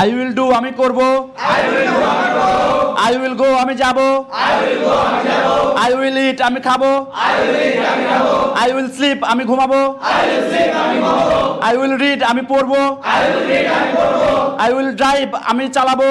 I will do আমি করব। I will go আমি যাব। আই উইল ইট আমি খাব। আই উইল স্লিপ আমি ঘুমাবো। আই উইল রিড আমি পড়ব। আই উইল ড্রাইভ আমি চালাবো।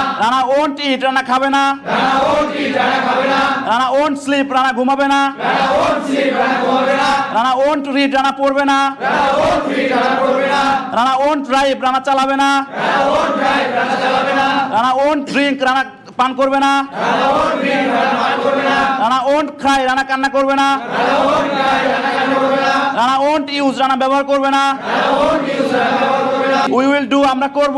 ইট রানা খাবে না রানা ওন্ট স্লিপ রানা ঘুমাবে না রানা ওন্ট রিড রানা পড়বে না রানা ওন্ট ড্রাইভ রানা চালাবে না রানা ওন্ট ড্রিঙ্ক রানা পান করবে না রানা ওন্ট খাই রানা কান্না করবে না রানা ওন্ট ইউজ রানা ব্যবহার করবে না উই উইল ডু আমরা করব।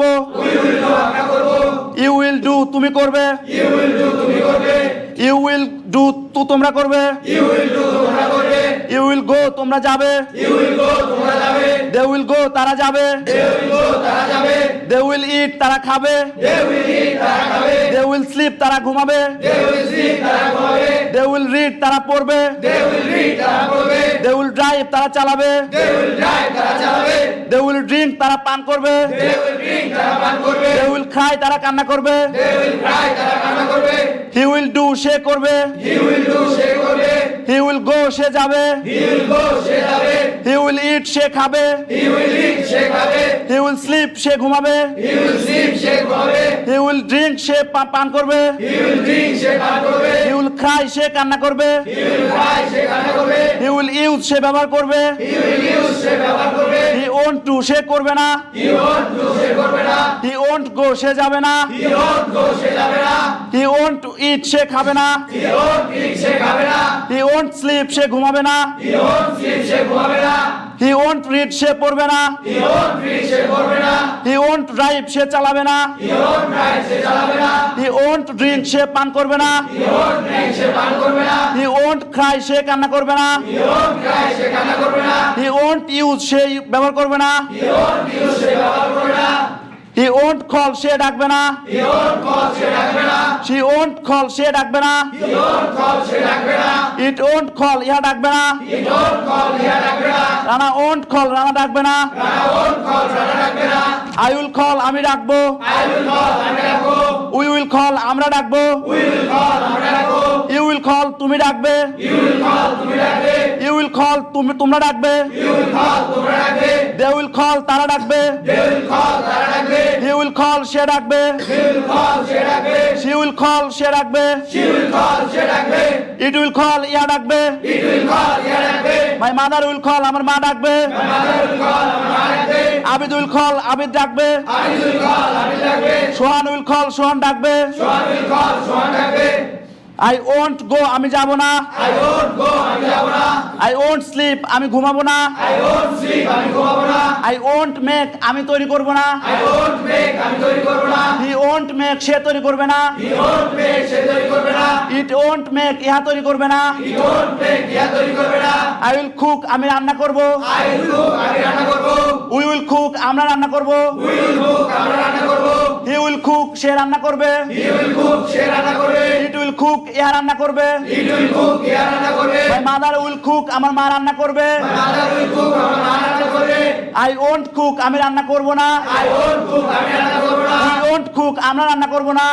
ইউ উইল ডু তুমি করবে। ইউ উইল ডু তু তোমরা করবে। ইউ উইল গো তোমরা যাবে। দে উইল গো তারা যাবে। দে উইল ইট তারা খাবে। দে উইল স্লিপ তারা ঘুমাবে। রিড তারা পড়বে। দে উইল ড্রাইভ তারা চালাবে। দে উইল ড্রিঙ্ক তারা পান করবে। দে উইল খাই তারা কান্না করবে। হি উইল ডু সে করবে। হি উইল গো সে যাবে। হি উইল ইট সে খাবে। হি উইল স্লিপ সে ঘুমাবে। হি উইল ড্রিঙ্ক সে পা- পান করবে। হি উইল ক্রাই সে কান্না করবে। হি উইল ইউজ সে ব্যবহার করবে। হি ওন্ট টু সে করবে। না। হি ওন্ট গো সে যাবে না। হি ওন্ট টু ইট সে খাবে না। হি ওন্ট স্লিপ সে ঘুমাবে না। হি ওন্ট রিড সে পড়বে না হি ওন্ট ড্রাইভ সে চালাবে না হি ওন্ট ড্রিঙ্ক সে পান করবে না হি ওন্ট ক্রাই সে কান্না করবে না হি ওন্ট ইউজ সে ব্যবহার করবে না হি ওন্ট কল সে ডাকবে না সি ওন্ট কল সে ডাকবে না ইট ওন্ট কল ইহা ডাকবে না। রানা ওন্ট কল রানা ডাকবে না। আই উইল কল আমি ডাকবো। উই উইল কল আমরা ডাকবো। ইউ উইল কল তুমি ডাকবে। ইউ উইল কল তুমি তোমরা ডাকবে। দে উইল কল তারা ডাকবে হি উইল কল সে ডাকবে সি উইল কল সে ডাকবে ইট উইল কল ইয়া ডাকবে মাই মাদার উইল কল আমার মা ডাকবে আবিদ উইল কল আবিদ ডাকবে সোহান উইল কল সোহান ডাকবে আই ওন্ট গো আমি যাব না। আই ওন্ট গো আমি যাব না। আই ওন্ট স্লিপ আমি ঘুমাবো না। আই ওন্ট স্লিপ আমি ঘুমাবো না। আই ওন্ট মেক আমি তৈরি করব না। আই ওন্ট মেক আমি তৈরি করব না। হি ওন্ট মেক সে তৈরি করবে না। হি ওন্ট মেক সে তৈরি করবে না। ইট ওন্ট মেক ইহা তৈরি করবে না। ইট ওন্ট মেক ইহা তৈরি করবে না। আই উইল কুক আমি রান্না করব। আই উইল কুক আমি রান্না করব। উই উইল কুক আমরা রান্না করব। উই উইল কুক আমরা রান্না করব। হি উইল কুক সে রান্না করবে ইট উইল কুক ইহা রান্না করবে মাই মাদার উইল কুক আমার মা রান্না করবে আই ওন্ট কুক আমি রান্না করব না উই ওন্ট কুক আমরা রান্না করব না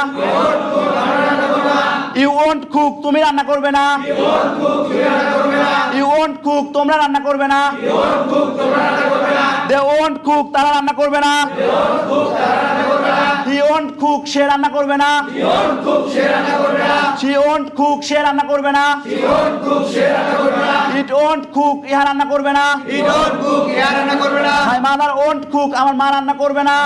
ইউ ওন্ট কুক তুমি রান্না করবে না ইউ ওন্ট কুক তোমরা রান্না করবে না দে ওন্ট কুক তারা রান্না করবে না হি ওন্ট কুক সে রান্না করবে না। সি ওন্ট কুক সে রান্না করবে না। ইট ওন্ট কুক ইহা রান্না করবে না। মাই মাদার ওন্ট কুক আমার মা রান্না করবে না।